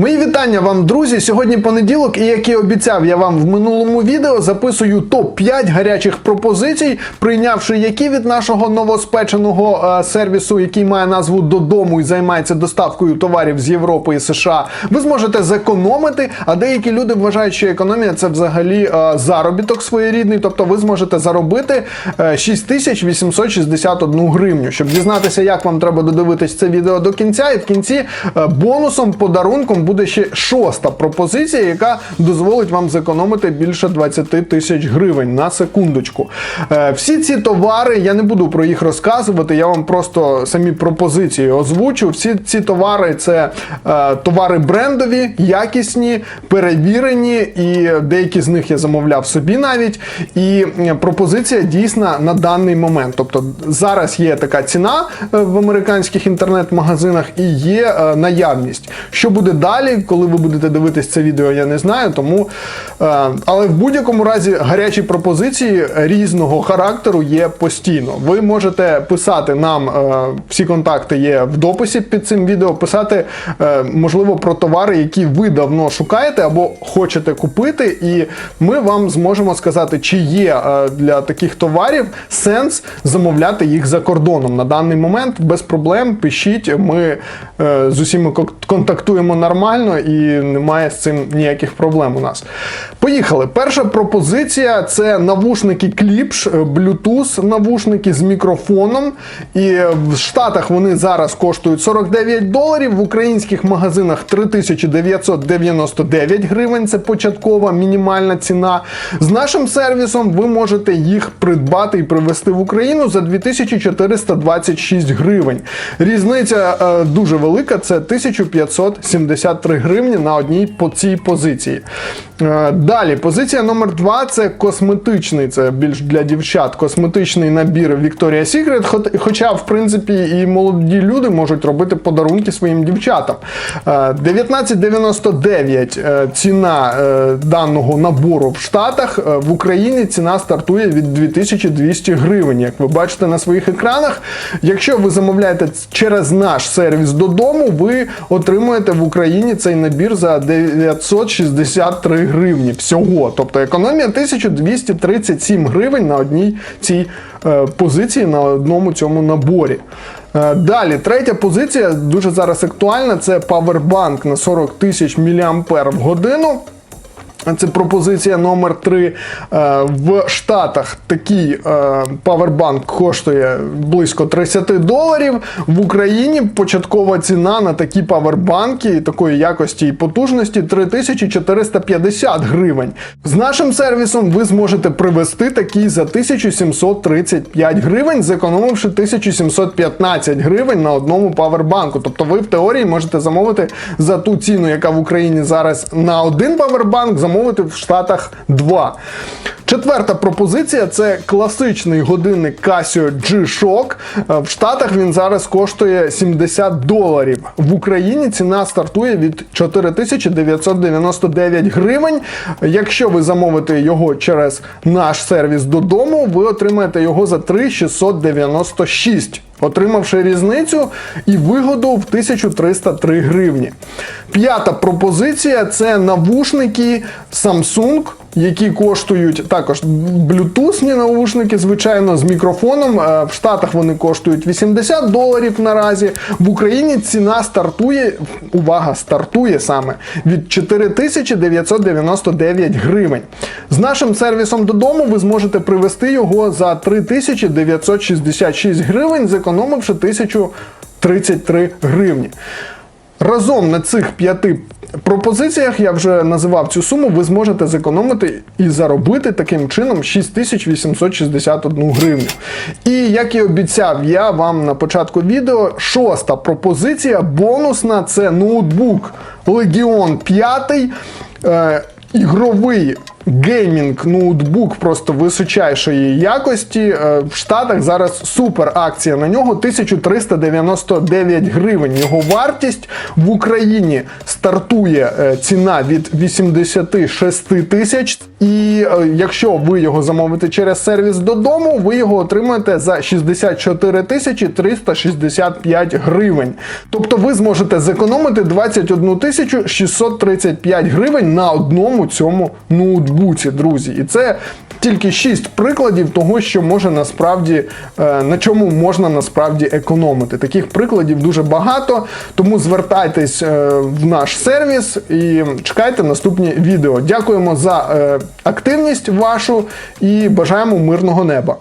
Мої вітання вам, друзі. Сьогодні понеділок, і як і обіцяв я вам в минулому відео, записую топ-5 гарячих пропозицій, прийнявши які від нашого новоспеченого е, сервісу, який має назву додому і займається доставкою товарів з Європи і США. Ви зможете зекономити. А деякі люди вважають, що економія це взагалі е, заробіток своєрідний, тобто ви зможете заробити е, 6861 гривню. Щоб дізнатися, як вам треба додивитись це відео до кінця, і в кінці е, бонусом, подарунком буде ще шоста пропозиція, яка дозволить вам зекономити більше 20 тисяч гривень на секундочку. Е, Всі ці товари я не буду про їх розказувати. Я вам просто самі пропозиції озвучу. Всі ці товари це е, товари брендові, якісні, перевірені, і деякі з них я замовляв собі навіть. І пропозиція дійсна на даний момент. Тобто зараз є така ціна е, в американських інтернет-магазинах і є наявність. Що буде далі, коли ви будете дивитись це відео, я не знаю. Тому, е, але в будь-якому разі гарячі пропозиції різного характеру є постійно. Ви можете писати нам, е, всі контакти є в дописі під цим відео, писати, е, можливо, про товари, які ви давно шукаєте або хочете купити, і ми вам зможемо сказати, чи є для таких товарів сенс замовляти їх за кордоном. На даний момент без проблем пишіть. Ми з усіма контактуємо нормально і немає з цим ніяких проблем у нас. Поїхали. Перша пропозиція це навушники Klipsch, е, Bluetooth навушники з мікрофоном. І е, в Штатах вони зараз коштують 49 доларів, в українських магазинах 3999 гривень. Це початкова мінімальна ціна. З нашим сервісом ви можете їх придбати і привезти в Україну за 2426 гривень. Різниця е, дуже велика, це 1573 гривні на одній по цій позиції. Е, Далі, позиція номер 2 це косметичний, це більш для дівчат. Косметичний набір Victoria's Secret, хоча, в принципі, і молоді люди можуть робити подарунки своїм дівчатам. Е, 19,99 е, ціна е, даного набору в Штатах. В Україні ціна стартує від 2200 гривень. Як ви бачите на своїх екранах. Якщо ви замовляєте через наш сервіс додому, ви отримуєте в Україні цей набір за 963 гривні всього. Тобто економія 1237 гривень на одній цій е, позиції, на одному цьому наборі. Е, Далі, третя позиція, дуже зараз актуальна, це Powerbank на 40 тисяч мА в годину. Це пропозиція номер 3 В Штатах такий е, павербанк коштує близько 30 доларів. В Україні початкова ціна на такі павербанки такої якості і потужності 3450 гривень. З нашим сервісом ви зможете привезти такий за 1735 гривень, зекономивши 1715 гривень на одному павербанку. Тобто ви в теорії можете замовити за ту ціну, яка в Україні зараз на один павербанк, замовити в Штатах два. Четверта пропозиція це класичний годинник Casio G-Shock. Е, В Штатах він зараз коштує 70 доларів. В Україні ціна стартує від 4999 гривень. Якщо ви замовите його через наш сервіс додому, ви отримаєте його за 3696 отримавши різницю і вигоду в 1303 гривні. П'ята пропозиція це навушники Samsung. Які коштують також блютусні навушники, звичайно, з мікрофоном. Е, В Штатах вони коштують 80 доларів наразі. В Україні ціна стартує, увага, стартує саме від 4999 гривень. З нашим сервісом додому ви зможете привезти його за 3966 гривень, зекономивши 1033 гривні. Разом на цих п'яти пропозиціях я вже називав цю суму. Ви зможете зекономити і заробити таким чином 6861 гривню. І як і обіцяв я вам на початку відео, шоста пропозиція бонусна це ноутбук Legion 5. Е, Ігровий геймінг ноутбук просто височайшої якості. Е, В Штатах зараз супер акція на нього 1399 гривень. Його вартість в Україні стартує е, ціна від 86 тисяч. І е, якщо ви його замовите через сервіс додому, ви його отримаєте за 64 тисячі 365 гривень. Тобто ви зможете зекономити 21 тисячу 635 гривень на одному цьому ноутбуці, друзі. І це тільки 6 прикладів того, що може насправді е, на чому можна насправді економити. Таких прикладів дуже багато, тому звертайтесь е, в наш сервіс і чекайте наступні відео. Дякуємо за е, активність вашу і бажаємо мирного неба.